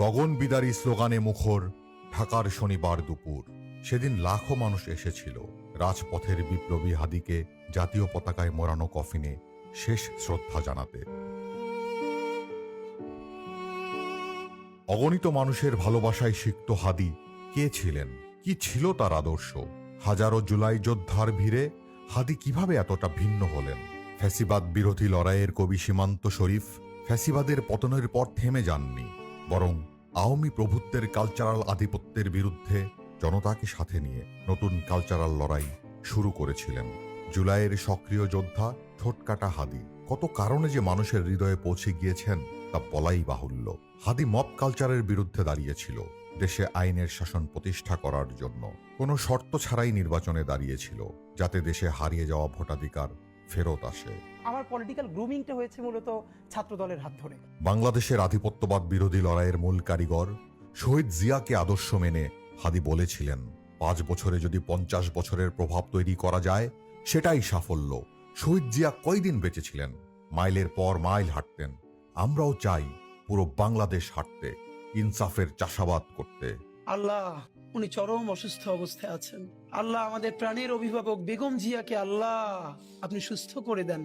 গগন বিদারী স্লোগানে মুখর, ঢাকার শনিবার দুপুর। সেদিন লাখো মানুষ এসেছিল। রাজপথের বিপ্লবী হাদিকে জাতীয় পতাকায় মোড়ানো কফিনে শেষ শ্রদ্ধা জানাতে। অগণিত মানুষের ভালোবাসায় সিক্ত হাদি, কে ছিলেন? কি ছিল তার আদর্শ? হাজারো জুলাই যোদ্ধার ভিড়ে হাদি কীভাবে এতটা ভিন্ন হলেন? ফ্যাসিবাদ বিরোধী লড়াইয়ের কবি সীমান্ত শরীফ ফ্যাসিবাদের পতনের পর থেমে যাননি, বরং আওয়ামী প্রভুত্বের কালচারাল আধিপত্যের বিরুদ্ধে জনতাকে সাথে নিয়ে নতুন কালচারাল লড়াই শুরু করেছিলেন। জুলাইয়ের সক্রিয় যোদ্ধা ঠোঁটকাটা হাদি। কত কারণে যে মানুষের হৃদয়ে পৌঁছে গিয়েছেন তা বলাই বাহুল্য। হাদি মব কালচারের বিরুদ্ধে দাঁড়িয়েছিল। দেশে আইনের শাসন প্রতিষ্ঠা করার জন্য। কোনো শর্ত ছাড়াই নির্বাচনে দাঁড়িয়েছিল, যাতে দেশে হারিয়ে যাওয়া ভোটাধিকার ফেরত আসে। আমার পলিটিক্যাল গ্রুমিংটা হয়েছে মূলত ছাত্র দলের হাত ধরে। বাংলাদেশের আধিপত্যবাদ বিরোধী লড়াইয়ের মূল কারিগর শহীদ জিয়াকে আদর্শ মেনে হাদি বলেছিলেন পাঁচ বছরে যদি পঞ্চাশ বছরের প্রভাব তৈরি করা যায় সেটাই সাফল্য। শহীদ জিয়া কয়দিন বেঁচেছিলেন? মাইলের পর মাইল হাঁটতেন। আমরাও চাই পুরো বাংলাদেশ হাঁটতে ইনসাফের চাষাবাদ করতে। আল্লাহ উনি চরম অসুস্থ অবস্থায় আছেন। আল্লাহ আমাদের প্রাণের অভিভাবক বেগম জিয়াকে আল্লাহ আপনি সুস্থ করে দেন।